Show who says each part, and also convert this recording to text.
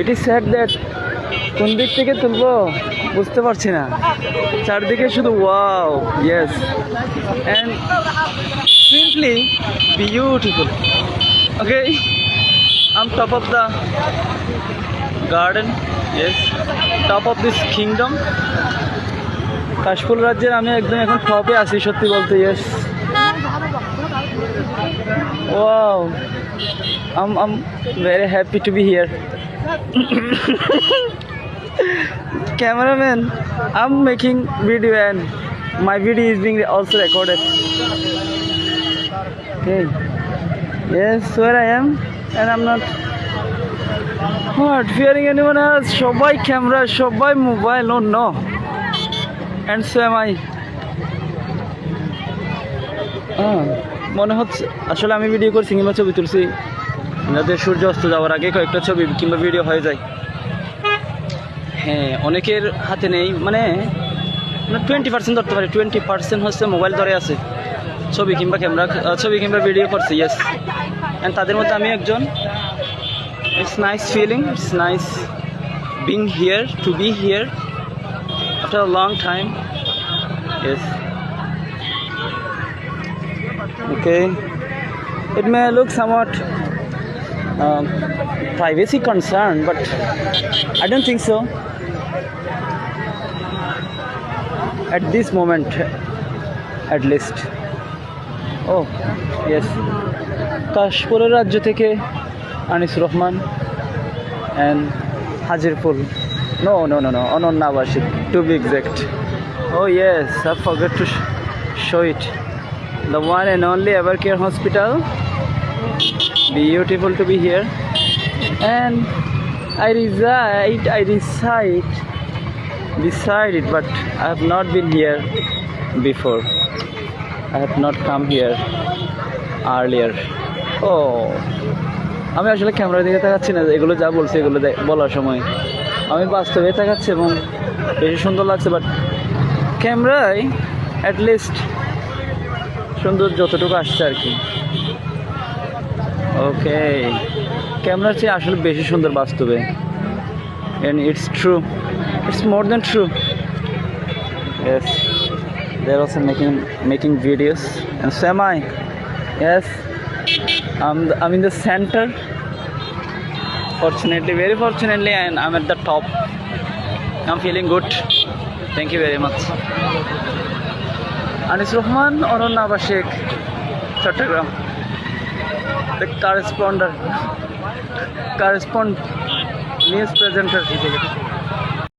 Speaker 1: Is sad that কোন দিক থেকে তুলবো? বুঝতে পারছি না। চারদিকে শুধু wow yes and simply beautiful okay um top of the garden yes top of this kingdom কাশফুল রাজ্যের আমি একদম এখন টপে আছি, সত্যি বলতে yes wow um um very happy to be here cameraman i'm making video and my video is being also recorded okay yes where i am and i'm not what fearing anyone else সবাই camera সবাই mobile O no and so am i মনে হচ্ছে আসলে আমি video করছি কিংবা ছবি তুলছি যাতে সূর্য অস্ত যাওয়ার আগে কয়েকটা ছবি কিংবা ভিডিও হয়ে যায়। হ্যাঁ অনেকের হাতে নেই মানে টোয়েন্টি পার্সেন্ট ধরতে পারে টোয়েন্টি পার্সেন্ট হচ্ছে মোবাইল ধরে আছে। ছবি কিংবা ক্যামেরা ছবি কিংবা ভিডিও করছে ইয়েস অ্যান্ড তাদের মধ্যে আমি একজন। It's nice feeling it's nice being here to be here after long time yes okay it may look somewhat um, privacy concern but i don't think so at this moment at least oh yes কাশপুরের রাজ্য থেকে Anis Rahman and Hajirpur no no no no Ananya আবাসিক to be exact oh yes I forget to show it the one and only Evercare Hospital. Beautiful to be here. And I reside, I reside beside it, but I have not been here before. I have not come here earlier. Oh, আমি আসলে camera দিকে তাকাচ্ছি না এগুলো যা বলছি এগুলো বলার সময় আমি বাস্তবে তাকাচ্ছি এবং বেশি সুন্দর লাগছে বাট ক্যামেরায় অ্যাট লিস্ট সুন্দর যতটুকু আসছে আর কি ওকে ক্যামেরার চেয়ে আসলে বেশি সুন্দর বাস্তবে and it's true it's more than true yes they're also making making videos and so am I yes I'm the, I'm in the center fortunately very fortunately and I'm at the top I'm feeling good thank you very much Anis Rahman অনন্য আবাসিক Chittagong the correspondent correspond news presenter